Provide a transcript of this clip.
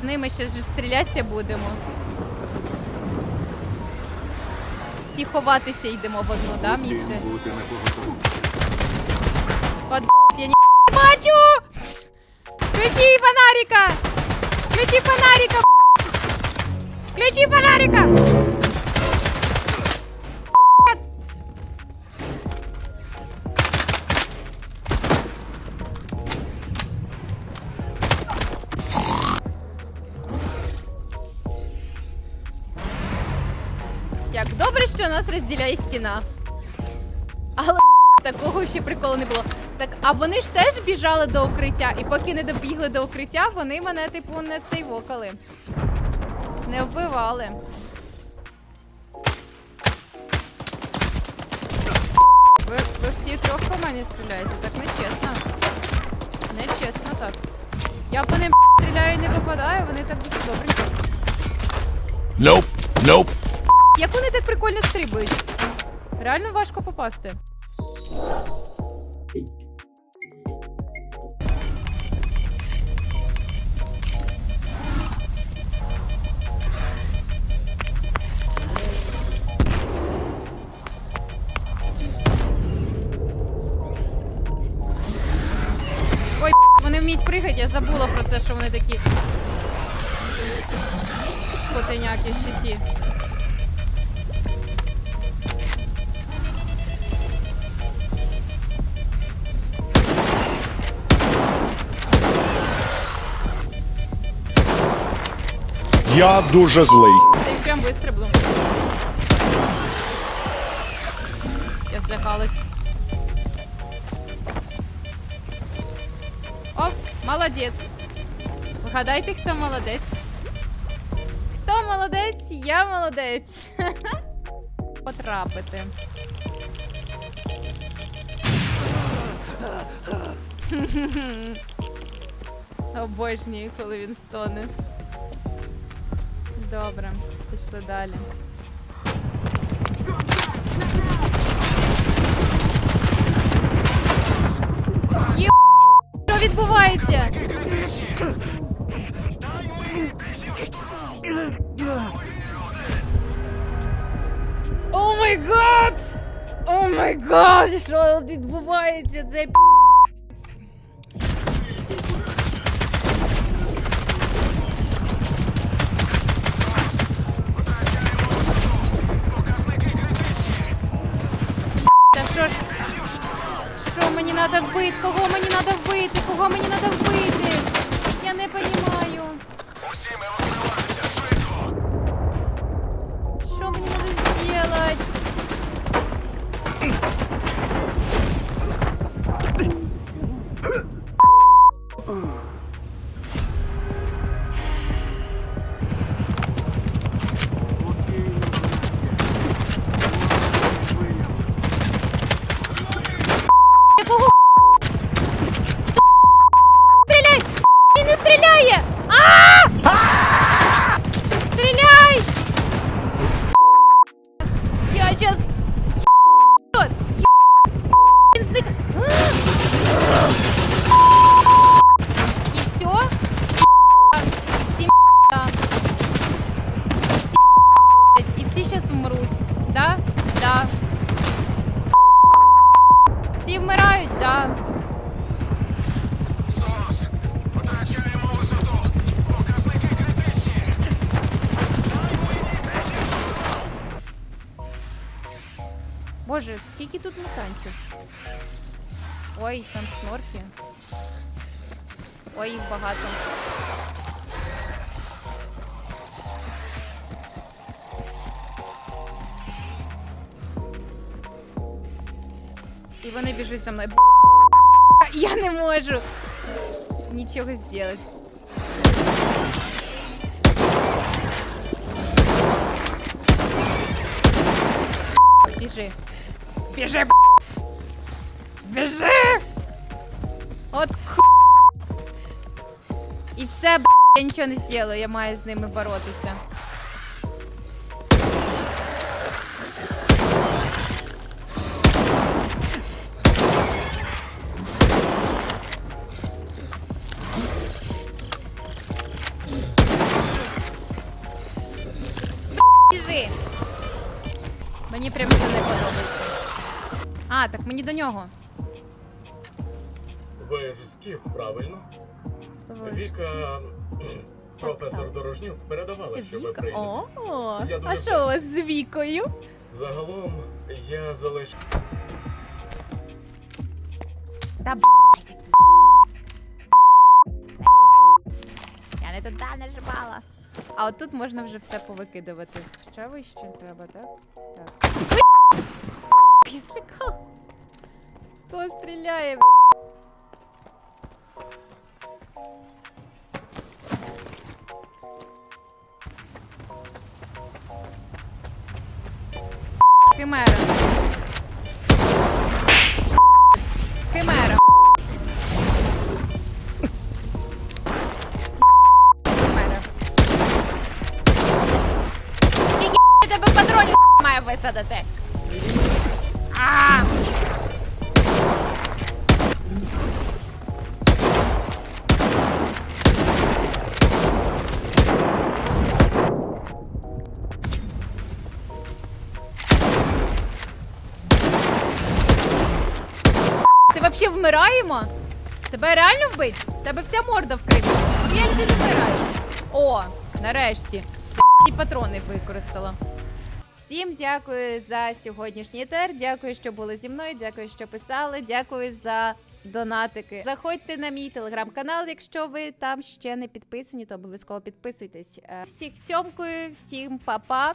з ними ще ж стрілятися будемо. Всі ховатися йдемо в одну, да, місце? От я не бачу! Включи фонарика! Ключі фонарика! Включи фонарика! Що нас розділяє стіна. Але такого ще приколу не було. Так, а вони ж теж біжали до укриття, і поки не добігли до укриття, вони мене, типу, не цей вокали. Не вбивали. Ви, ви всі трьох по мені стріляєте, так нечесно. Нечесно так. Я по ним стріляю і не попадаю, вони так дуже добренько. Nope. Nope. Як вони так прикольно стрибають? Реально важко попасти. Ой, вони вміють пригати, я забула про це, що вони такі. Скотеняки ще ті. Я дуже злий. Це прям вистрибнув. Я злякалась. О, молодець. Вгадайте, хто молодець. Хто молодець? Я молодець. Потрапити. Обожнюю, коли він стоне. Добре, пішли далі. Що відбувається? О май гад! О май гад! Що відбувається? Це пі***. Та що ж? Що мені треба вбити? Кого мені треба вбити? Кого мені треба вбити? Я не розумію. Що мені треба зробити? Всі зараз вмруть. Да? Да. Всі вмирають, да. СОС. Втрачаємо висоту. Показники критичні. Боже, скільки тут мутантів? Ой, там снорки. Ой, їх багато. І вони біжуть за мною. Я не можу нічого зробити. Біжи. Біжи, б***. Біжи! От ку... І все, б***, я нічого не зроблю, я маю з ними боротися. А, так мені до нього. Ви ж скіф, правильно? Віка, кхм, професор Дорожнюк передавала, що ви Віка. прийдете. О, Я дуже а що у вас з Вікою? Загалом я залиш... Та б... Я не туди нажимала. А от тут можна вже все повикидувати. Ще вище треба, так? Так. Ой, злякалась. Хто стріляє? б***? Химера. Химера. Химера. Скільки тебе патронів має висадити? Ти вообще вмираємо? Тебе реально вбить? Тебе вся морда в криві. Я не вмираю. О, нарешті. Ці патрони використала. Всім дякую за сьогоднішній етер. Дякую, що були зі мною. Дякую, що писали. Дякую за донатики. Заходьте на мій телеграм-канал. Якщо ви там ще не підписані, то обов'язково підписуйтесь. Е, Всіх цьомкую, всім па-па.